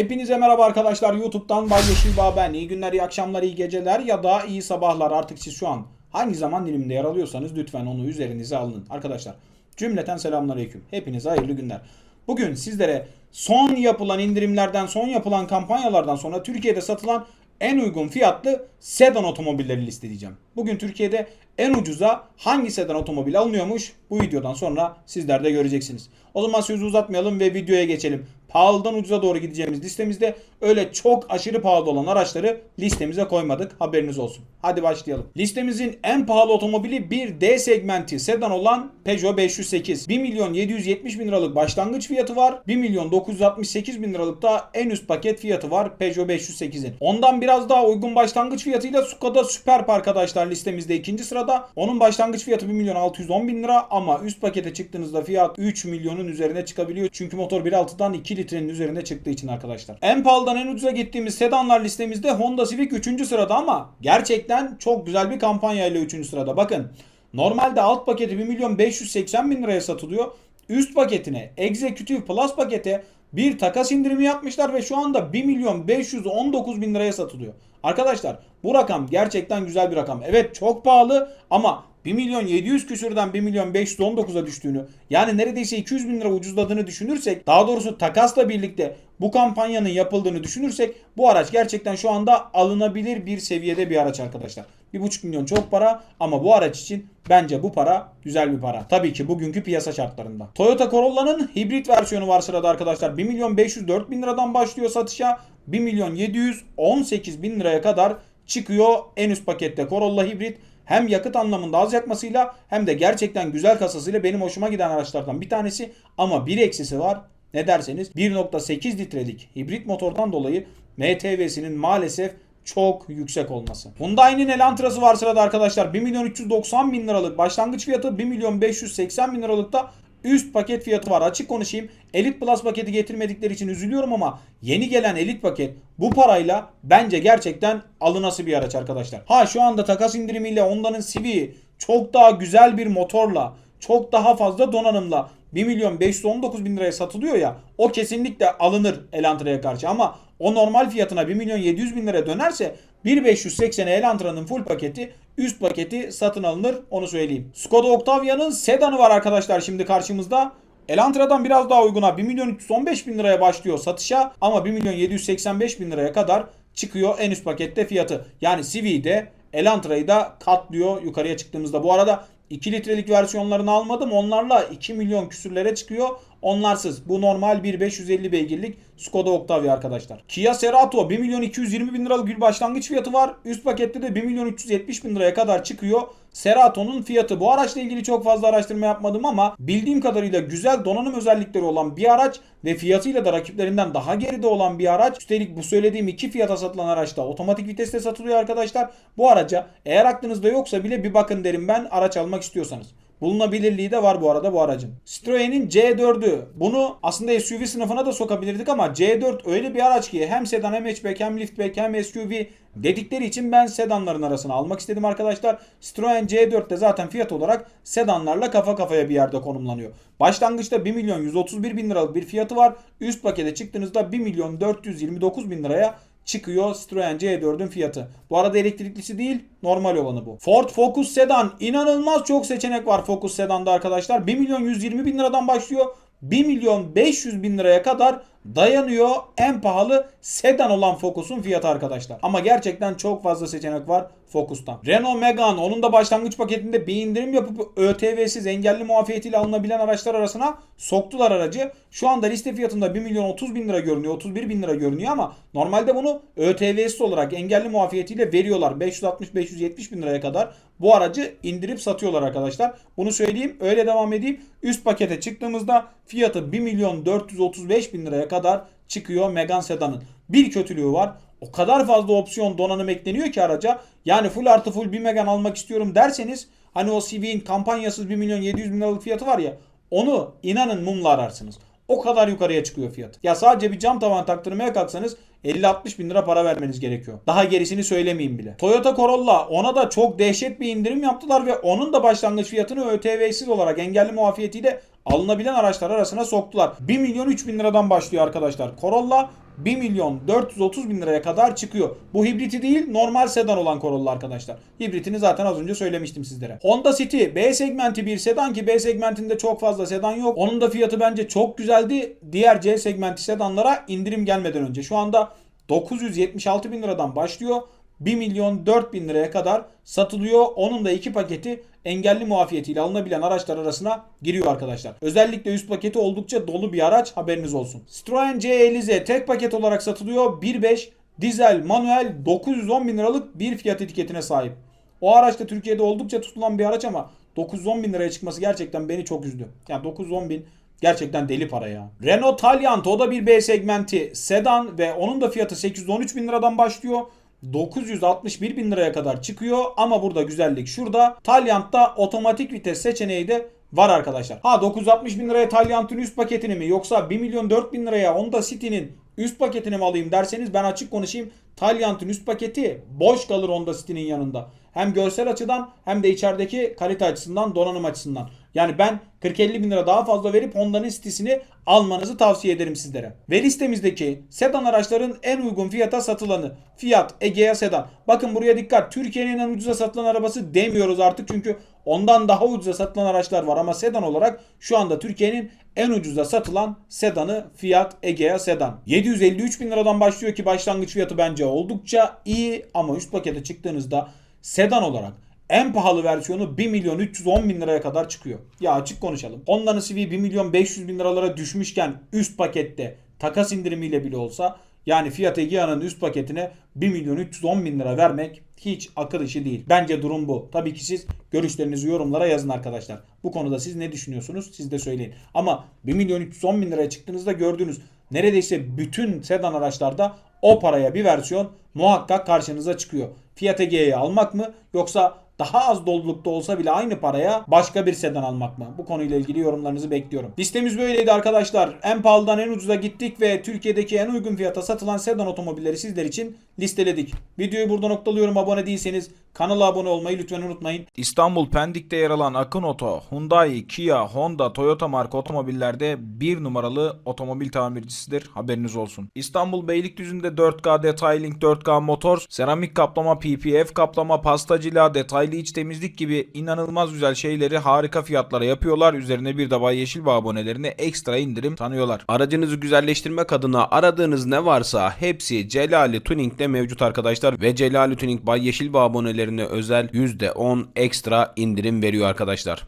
Hepinize merhaba arkadaşlar. YouTube'dan Bay Yeşilbağ ben. İyi günler, iyi akşamlar, iyi geceler ya da iyi sabahlar. Artık siz şu an hangi zaman diliminde yer alıyorsanız lütfen onu üzerinize alın. Arkadaşlar cümleten selamünaleyküm. Hepinize hayırlı günler. Bugün sizlere son yapılan indirimlerden, son yapılan kampanyalardan sonra Türkiye'de satılan en uygun fiyatlı sedan otomobilleri listeleyeceğim. Bugün Türkiye'de en ucuza hangi sedan otomobil alınıyormuş bu videodan sonra sizler de göreceksiniz. O zaman sözü uzatmayalım ve videoya geçelim. Pahalıdan ucuza doğru gideceğimiz listemizde öyle çok aşırı pahalı olan araçları listemize koymadık. Haberiniz olsun. Hadi başlayalım. Listemizin en pahalı otomobili bir D segmenti sedan olan Peugeot 508. 1 milyon 770 bin liralık başlangıç fiyatı var. 1 milyon 968 bin liralık da en üst paket fiyatı var Peugeot 508'in. Ondan biraz daha uygun başlangıç fiyatıyla Skoda Superb arkadaşlar listemizde ikinci sırada. Onun başlangıç fiyatı 1 milyon 610 bin lira ama üst pakete çıktığınızda fiyat 3 milyonun üzerine çıkabiliyor. Çünkü motor 1.6'dan 2 litrenin üzerine çıktığı için arkadaşlar. En pahalıdan en ucuza gittiğimiz sedanlar listemizde Honda Civic 3. sırada ama gerçekten çok güzel bir kampanyayla 3. sırada. Bakın normalde alt paketi 1 milyon 580 bin liraya satılıyor. Üst paketine Executive Plus pakete bir takas indirimi yapmışlar ve şu anda 1 milyon 519 bin liraya satılıyor. Arkadaşlar bu rakam gerçekten güzel bir rakam. Evet çok pahalı ama 1 milyon 700 küsürden 1 milyon 519'a düştüğünü yani neredeyse 200 bin lira ucuzladığını düşünürsek daha doğrusu takasla birlikte bu kampanyanın yapıldığını düşünürsek bu araç gerçekten şu anda alınabilir bir seviyede bir araç arkadaşlar. 1,5 milyon çok para ama bu araç için bence bu para güzel bir para. Tabii ki bugünkü piyasa şartlarında. Toyota Corolla'nın hibrit versiyonu var sırada arkadaşlar. 1 milyon 504 bin liradan başlıyor satışa. 1 milyon 718 bin liraya kadar çıkıyor en üst pakette Corolla hibrit hem yakıt anlamında az yakmasıyla hem de gerçekten güzel kasasıyla benim hoşuma giden araçlardan bir tanesi. Ama bir eksisi var. Ne derseniz 1.8 litrelik hibrit motordan dolayı MTV'sinin maalesef çok yüksek olması. Hyundai'nin Elantra'sı var sırada arkadaşlar. 1 milyon 390 bin liralık başlangıç fiyatı 1 milyon 580 bin liralık da üst paket fiyatı var. Açık konuşayım. Elite Plus paketi getirmedikleri için üzülüyorum ama yeni gelen Elite paket bu parayla bence gerçekten alınası bir araç arkadaşlar. Ha şu anda takas indirimiyle Honda'nın Civic çok daha güzel bir motorla çok daha fazla donanımla 1 milyon 519 bin liraya satılıyor ya o kesinlikle alınır Elantra'ya karşı ama o normal fiyatına 1 milyon 700 bin liraya dönerse 1580'e Elantra'nın full paketi üst paketi satın alınır onu söyleyeyim. Skoda Octavia'nın sedanı var arkadaşlar şimdi karşımızda. Elantra'dan biraz daha uyguna 1 milyon 315 bin liraya başlıyor satışa ama 1 milyon 785 bin liraya kadar çıkıyor en üst pakette fiyatı. Yani Civic'de Elantra'yı da katlıyor yukarıya çıktığımızda. Bu arada 2 litrelik versiyonlarını almadım. Onlarla 2 milyon küsürlere çıkıyor. Onlarsız. Bu normal bir 550 beygirlik Skoda Octavia arkadaşlar. Kia Cerato 1 milyon 220 bin liralık bir başlangıç fiyatı var. Üst pakette de 1 milyon 370 bin liraya kadar çıkıyor. Cerato'nun fiyatı. Bu araçla ilgili çok fazla araştırma yapmadım ama bildiğim kadarıyla güzel donanım özellikleri olan bir araç ve fiyatıyla da rakiplerinden daha geride olan bir araç. Üstelik bu söylediğim iki fiyata satılan araçta otomatik viteste satılıyor arkadaşlar. Bu araca eğer aklınızda yoksa bile bir bakın derim ben araç almak istiyorsanız. Bulunabilirliği de var bu arada bu aracın. Citroen'in C4'ü. Bunu aslında SUV sınıfına da sokabilirdik ama C4 öyle bir araç ki hem sedan hem hatchback hem liftback hem SUV dedikleri için ben sedanların arasına almak istedim arkadaşlar. Citroen C4 de zaten fiyat olarak sedanlarla kafa kafaya bir yerde konumlanıyor. Başlangıçta 1 milyon 131 bin liralık bir fiyatı var. Üst pakete çıktığınızda 1 milyon 429 bin liraya çıkıyor Citroen C4'ün fiyatı. Bu arada elektriklisi değil normal olanı bu. Ford Focus Sedan inanılmaz çok seçenek var Focus Sedan'da arkadaşlar. 1 milyon 120 bin liradan başlıyor. 1 milyon 500 bin liraya kadar dayanıyor en pahalı sedan olan Focus'un fiyatı arkadaşlar. Ama gerçekten çok fazla seçenek var Focus'tan. Renault Megane onun da başlangıç paketinde bir indirim yapıp ÖTV'siz engelli muafiyetiyle alınabilen araçlar arasına soktular aracı. Şu anda liste fiyatında 1 milyon 30 bin lira görünüyor 31 bin lira görünüyor ama normalde bunu ÖTV'siz olarak engelli muafiyetiyle veriyorlar. 560-570 bin liraya kadar bu aracı indirip satıyorlar arkadaşlar. Bunu söyleyeyim öyle devam edeyim. Üst pakete çıktığımızda fiyatı 1 milyon 435 bin liraya kadar çıkıyor Megane Sedan'ın. Bir kötülüğü var. O kadar fazla opsiyon donanım ekleniyor ki araca. Yani full artı full bir Megane almak istiyorum derseniz hani o CV'nin kampanyasız 1 milyon 700 bin liralık fiyatı var ya onu inanın mumla ararsınız. O kadar yukarıya çıkıyor fiyat. Ya sadece bir cam tavan taktırmaya kalksanız 50-60 bin lira para vermeniz gerekiyor. Daha gerisini söylemeyeyim bile. Toyota Corolla ona da çok dehşet bir indirim yaptılar ve onun da başlangıç fiyatını ÖTV'siz olarak engelli muafiyetiyle alınabilen araçlar arasına soktular. 1 milyon 3 bin liradan başlıyor arkadaşlar. Corolla 1 milyon 430 bin liraya kadar çıkıyor. Bu hibriti değil normal sedan olan Corolla arkadaşlar. Hibritini zaten az önce söylemiştim sizlere. Honda City B segmenti bir sedan ki B segmentinde çok fazla sedan yok. Onun da fiyatı bence çok güzeldi. Diğer C segmenti sedanlara indirim gelmeden önce. Şu anda 976 bin liradan başlıyor. 1 milyon 4 bin liraya kadar satılıyor. Onun da iki paketi engelli muafiyetiyle alınabilen araçlar arasına giriyor arkadaşlar. Özellikle üst paketi oldukça dolu bir araç haberiniz olsun. Citroen C50Z tek paket olarak satılıyor. 1.5 dizel manuel 910 bin liralık bir fiyat etiketine sahip. O araç da Türkiye'de oldukça tutulan bir araç ama 910 bin liraya çıkması gerçekten beni çok üzdü. Yani 910 bin Gerçekten deli para ya. Renault Taliant o da bir B segmenti sedan ve onun da fiyatı 813 bin liradan başlıyor. 961 bin liraya kadar çıkıyor ama burada güzellik şurada. Taliant'ta otomatik vites seçeneği de var arkadaşlar. Ha 960 bin liraya Taliant'ın üst paketini mi yoksa 1 milyon 4 bin liraya Honda City'nin üst paketini mi alayım derseniz ben açık konuşayım. Taliant'ın üst paketi boş kalır Honda City'nin yanında. Hem görsel açıdan hem de içerideki kalite açısından donanım açısından. Yani ben 40-50 bin lira daha fazla verip Honda'nın sitesini almanızı tavsiye ederim sizlere. Ve listemizdeki sedan araçların en uygun fiyata satılanı Fiat Egea Sedan. Bakın buraya dikkat. Türkiye'nin en ucuza satılan arabası demiyoruz artık çünkü ondan daha ucuza satılan araçlar var ama sedan olarak şu anda Türkiye'nin en ucuza satılan sedanı Fiat Egea Sedan. 753 bin liradan başlıyor ki başlangıç fiyatı bence oldukça iyi ama üst pakete çıktığınızda sedan olarak en pahalı versiyonu 1 milyon 310 bin liraya kadar çıkıyor. Ya açık konuşalım. Honda'nın CV 1 milyon 500 bin liralara düşmüşken üst pakette takas indirimiyle bile olsa yani Fiat Egea'nın üst paketine 1 milyon 310 bin lira vermek hiç akıl işi değil. Bence durum bu. Tabii ki siz görüşlerinizi yorumlara yazın arkadaşlar. Bu konuda siz ne düşünüyorsunuz siz de söyleyin. Ama 1 milyon 310 bin liraya çıktığınızda gördüğünüz neredeyse bütün sedan araçlarda o paraya bir versiyon muhakkak karşınıza çıkıyor. Fiat Egea'yı almak mı yoksa daha az dolulukta olsa bile aynı paraya başka bir sedan almak mı? Bu konuyla ilgili yorumlarınızı bekliyorum. Listemiz böyleydi arkadaşlar. En pahalıdan en ucuza gittik ve Türkiye'deki en uygun fiyata satılan sedan otomobilleri sizler için listeledik. Videoyu burada noktalıyorum. Abone değilseniz kanala abone olmayı lütfen unutmayın. İstanbul Pendik'te yer alan Akın Oto, Hyundai, Kia, Honda, Toyota marka otomobillerde bir numaralı otomobil tamircisidir. Haberiniz olsun. İstanbul Beylikdüzü'nde 4K Detailing 4K motor, seramik kaplama, PPF kaplama, pastacılığa, detaylı iç temizlik gibi inanılmaz güzel şeyleri harika fiyatlara yapıyorlar. Üzerine bir de Bay Yeşilbağ abonelerine ekstra indirim tanıyorlar. Aracınızı güzelleştirmek adına aradığınız ne varsa hepsi Celali Tuning'de mevcut arkadaşlar ve Celali Tuning Bay Yeşilbağ abonelerine özel %10 ekstra indirim veriyor arkadaşlar.